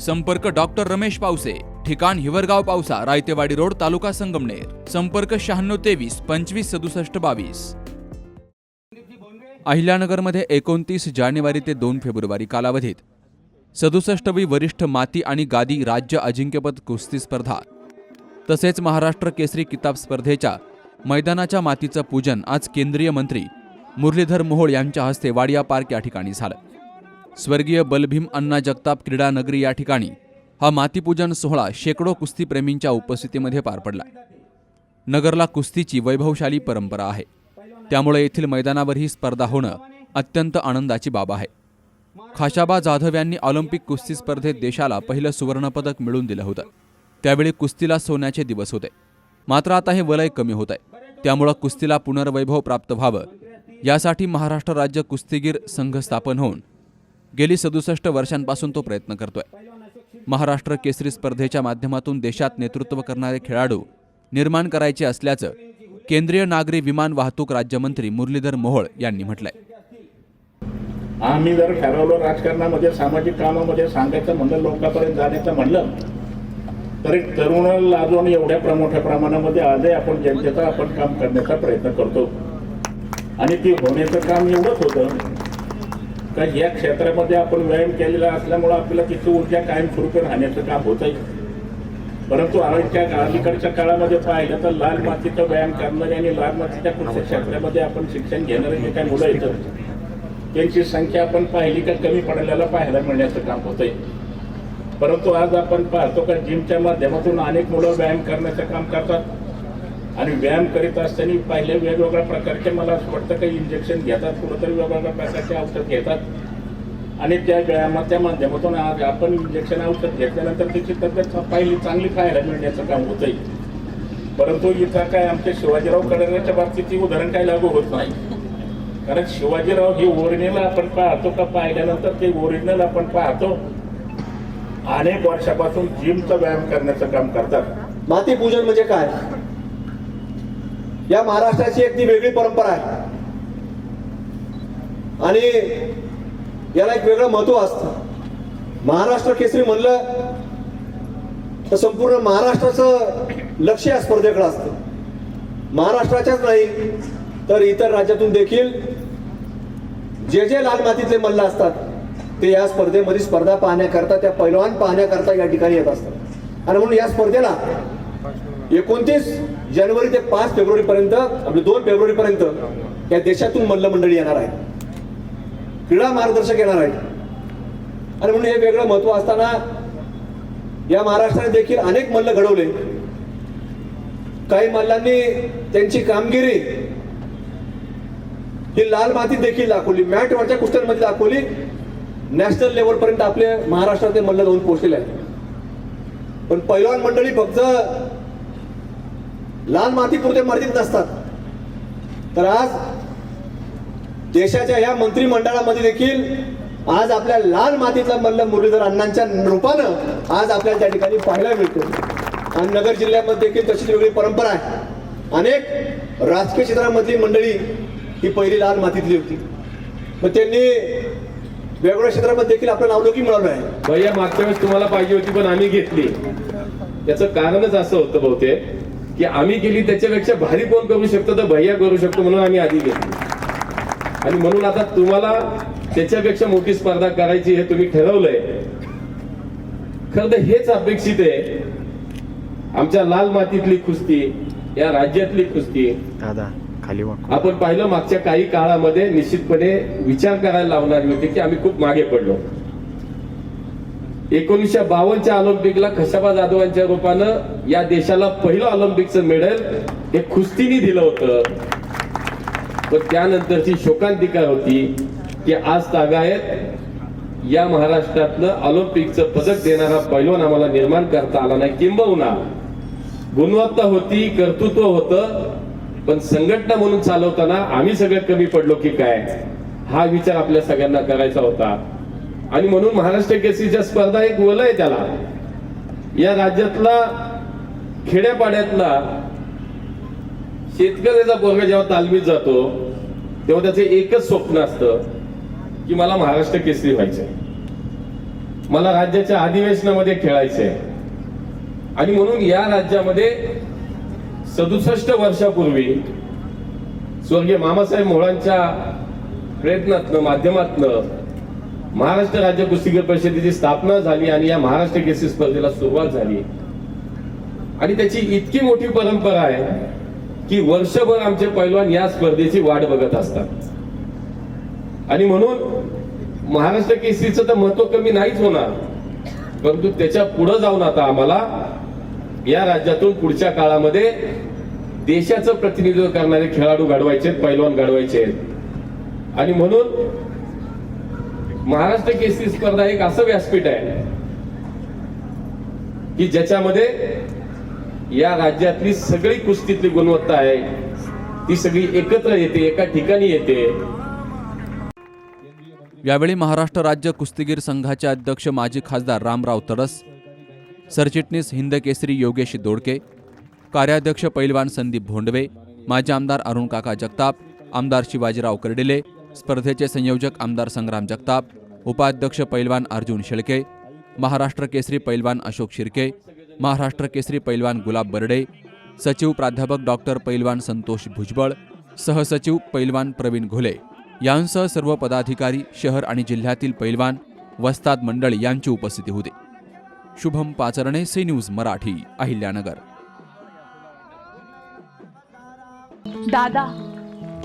संपर्क डॉक्टर रमेश पावसे ठिकाण हिवरगाव पावसा रायतेवाडी रोड तालुका संगमनेर. संपर्क शहाण्णव तेवीस पंचवीस सदुसष्ट बावीस. अहिल्यानगरमध्ये एकोणतीस जानेवारी ते दोन फेब्रुवारी कालावधीत सदुसष्टवी वरिष्ठ माती आणि गादी राज्य अजिंक्यपद कुस्ती स्पर्धा. तसेच महाराष्ट्र केसरी किताब स्पर्धेच्या मैदानाच्या मातीचं पूजन आज केंद्रीय मंत्री मुरलीधर मोहोळ यांच्या हस्ते वाडिया पार्क या ठिकाणी झालं. स्वर्गीय बलभीम अण्णा जगताप क्रीडा नगरी या ठिकाणी हा मातीपूजन सोहळा शेकडो कुस्तीप्रेमींच्या उपस्थितीमध्ये पार पडला. नगरला कुस्तीची वैभवशाली परंपरा आहे. त्यामुळे येथील मैदानावर ही स्पर्धा होणं अत्यंत आनंदाची बाब आहे. खाशाबा जाधव यांनी ऑलिम्पिक कुस्ती स्पर्धेत देशाला पहिलं सुवर्णपदक मिळवून दिलं होतं. त्यावेळी कुस्तीला सोन्याचे दिवस होते. मात्र आता हे वलय कमी होत आहे. त्यामुळं कुस्तीला पुनर्वैभव प्राप्त व्हावं यासाठी महाराष्ट्र राज्य कुस्तीगीर संघ स्थापन होऊन गेली सदुसष्ट वर्षांपासून तो प्रयत्न करतोय. महाराष्ट्र केसरी स्पर्धेच्या माध्यमातून देशात नेतृत्व करणारे खेळाडू निर्माण करायचे असल्याचं केंद्रीय नागरी विमान वाहतूक राज्यमंत्री मुरलीधर मोहोळ यांनी म्हटलंय. आम्ही जर ठरवलं राजकारणामध्ये सामाजिक कामामध्ये सांगायचं म्हणलं लोकांपर्यंत जाण्याचं म्हणलं तरी तरुण लाजून एवढ्या मोठ्या प्रमाणामध्ये आजही आपण जनतेचा आपण काम करण्याचा प्रयत्न करतो. आणि ती होण्याचं काम एवढंच होतं का या क्षेत्रामध्ये आपण व्यायाम केलेला असल्यामुळं आपल्याला तिथं ऊर्जा कायम स्वरूपी राहण्याचं काम होतंय. परंतु आजच्या अलीकडच्या काळामध्ये पाहिलं तर लाल मातीचा व्यायाम करणारे आणि लाल मातीच्या कृषी क्षेत्रामध्ये आपण शिक्षण घेणारे जे काही मुलं येतात त्यांची संख्या आपण पाहिली का कमी पडलेला पाहायला मिळण्याचं काम होतंय. परंतु आज आपण पाहतो का जिमच्या माध्यमातून अनेक मुलं व्यायाम करण्याचं काम करतात. आणि व्यायाम करीत असताना पहिले वेगवेगळ्या प्रकारचे मला असं वाटतं काही इंजेक्शन घेतात कुठंतरी वेगवेगळ्या प्रकारचे औषध घेतात. आणि त्या व्यायामाच्या माध्यमातून आज आपण इंजेक्शन औषध घेतल्यानंतर त्याची तब्येत पहिली चांगली खायला मिळण्याचं काम होतंय. परंतु इथं काय आमच्या शिवाजीराव कडऱ्याच्या बाबतीत उदाहरण काय लागू होत नाही. कारण शिवाजीराव हे ओरिजिनल आपण पाहतो का पाहिल्यानंतर ते ओरिजिनल आपण पाहतो. अनेक वर्षापासून जिमचा व्यायाम करण्याचं काम करतात. माती पूजन म्हणजे काय? या महाराष्ट्राची एक ती वेगळी परंपरा आहे. आणि याला एक वेगळं महत्त्व असतं. महाराष्ट्र केसरी म्हणलं तर संपूर्ण महाराष्ट्राचं लक्ष या स्पर्धेकडे असतं. महाराष्ट्राच्याच नाही तर इतर राज्यातून देखील जे जे लाल मातीतले मल्ल असतात ते या स्पर्धेमध्ये स्पर्धा पाहण्याकरता त्या पैलवान पाहण्याकरता या ठिकाणी येत असतात. आणि म्हणून या स्पर्धेला एकोणतीस जानेवारी ते पाच फेब्रुवारी पर्यंत आपले दोन फेब्रुवारी पर्यंत या देशातून मल्ल मंडळी येणार आहे क्रीडा मार्गदर्शक येणार आहेत. आणि म्हणून हे वेगळं महत्त्व असताना या महाराष्ट्राने देखील अनेक मल्ल घडवले. काही मल्लांनी त्यांची कामगिरी ही लाल मातीत देखील दाखवली मॅटवरच्या कुस्त्यांमध्ये दाखवली. नॅशनल लेवल पर्यंत आपले महाराष्ट्रातले मल्ल जाऊन पोहोचलेले आहेत. पण पैलवान मंडळी फक्त लाल मातीपुरते मर्यादित नसतात. तर आज देशाच्या या मंत्रिमंडळामध्ये देखील आज आपल्या लाल मातीतला मल्ल मुरलीधर अण्णांच्या रूपानं आज आपल्याला त्या ठिकाणी पाहायला मिळतो आणि नगर जिल्ह्यामध्ये देखील तशीच वेगळी परंपरा आहे. अनेक राजकीय क्षेत्रामधली मंडळी ही पहिली लाल मातीतली होती. मग त्यांनी वेगवेगळ्या क्षेत्रामध्ये देखील आपलं अवलोकी मिळवलं आहे. भैया मागच्या वेळेस तुम्हाला पाहिजे होती पण आम्ही घेतली. याचं कारणच असं होतं बहुतेक. की आम्ही केली त्याच्यापेक्षा भारी कोण करू शकतो? तर भैया करू शकतो म्हणून आम्ही आधी घेतली आणि म्हणून आता तुम्हाला त्याच्यापेक्षा मोठी स्पर्धा करायची हे तुम्ही ठरवलंय. खरं तर हेच अपेक्षित आहे. आमच्या लाल मातीतली कुस्ती या राज्यातली कुस्ती दादा खाली आपण पाहिलं मागच्या काही काळामध्ये निश्चितपणे विचार करायला लावणारी होती की आम्ही खूप मागे पडलो. एकोणीसशे बावनच्या ऑलिम्पिकला खशाबा जाधवांच्या रूपानं या देशाला पहिलं ऑलिम्पिकचं मेडल हे कुस्तीने दिलं होतं. पण त्यानंतरची शोकांतिका होती की आज तागायत या महाराष्ट्रातलं ऑलिम्पिकचं पदक देणारा पैलवान आम्हाला निर्माण करता आला नाही किंबहुना गुणवत्ता होती कर्तृत्व होतं पण संघटना म्हणून चालवताना आम्ही सगळ्यात कमी पडलो की काय? हा विचार आपल्या सगळ्यांना करायचा होता. आणि म्हणून महाराष्ट्र केसरीच्या स्पर्धा एक वलय त्याला. या राज्यातला खेड्यापाड्यातला शेतकऱ्याचा पोरगा जेव्हा तालमीत जातो तेव्हा त्याचं एकच स्वप्न असतं की मला महाराष्ट्र केसरी व्हायचंय. मला राज्याच्या अधिवेशनामध्ये खेळायचंय. आणि म्हणून या राज्यामध्ये सदुसष्ट वर्षापूर्वी स्वर्गीय मामासाहेब मोळांच्या प्रयत्नातनं माध्यमातनं महाराष्ट्र राज्य कुस्तीगीर परिषदेची स्थापना झाली आणि या महाराष्ट्र केसी स्पर्धेला सुरुवात झाली. आणि त्याची इतकी मोठी परंपरा आहे की वर्षभर आमचे पैलवान या स्पर्धेची वाट बघत असतात. आणि म्हणून महाराष्ट्र केसरीचं तर महत्त्व कमी नाहीच होणार. परंतु त्याच्या पुढे जाऊन आता आम्हाला या राज्यातून पुढच्या काळामध्ये देशाचं प्रतिनिधित्व करणारे खेळाडू घडवायचे पैलवान घडवायचे आणि म्हणून महाराष्ट्र केसरी स्पर्धा एक असं व्यासपीठ आहे की ज्याच्यामध्ये या राज्यातली सगळी कुस्तीतली गुणवत्ता आहे. ती सगळी एकत्र येते एका ठिकाणी येते. यावेळी महाराष्ट्र राज्य कुस्तीगीर संघाचे अध्यक्ष माजी खासदार रामराव तडस सरचिटणीस हिंद केसरी योगेश दोडके कार्याध्यक्ष पैलवान संदीप भोंडवे माजी आमदार अरुण काका जगताप आमदार शिवाजीराव कर्डिले स्पर्धेचे संयोजक आमदार संग्राम जगताप उपाध्यक्ष पैलवान अर्जुन शेळके महाराष्ट्र केसरी पैलवान अशोक शिर्के महाराष्ट्र केसरी पैलवान गुलाब बर्डे सचिव प्राध्यापक डॉक्टर पैलवान संतोष भुजबळ सहसचिव पैलवान प्रवीण घोले. यांसह सर्व पदाधिकारी शहर आणि जिल्ह्यातील पैलवान वस्ताद मंडळ यांची उपस्थिती होती. Shubham Pacharne C news Marathi Ahilyanagar. दादा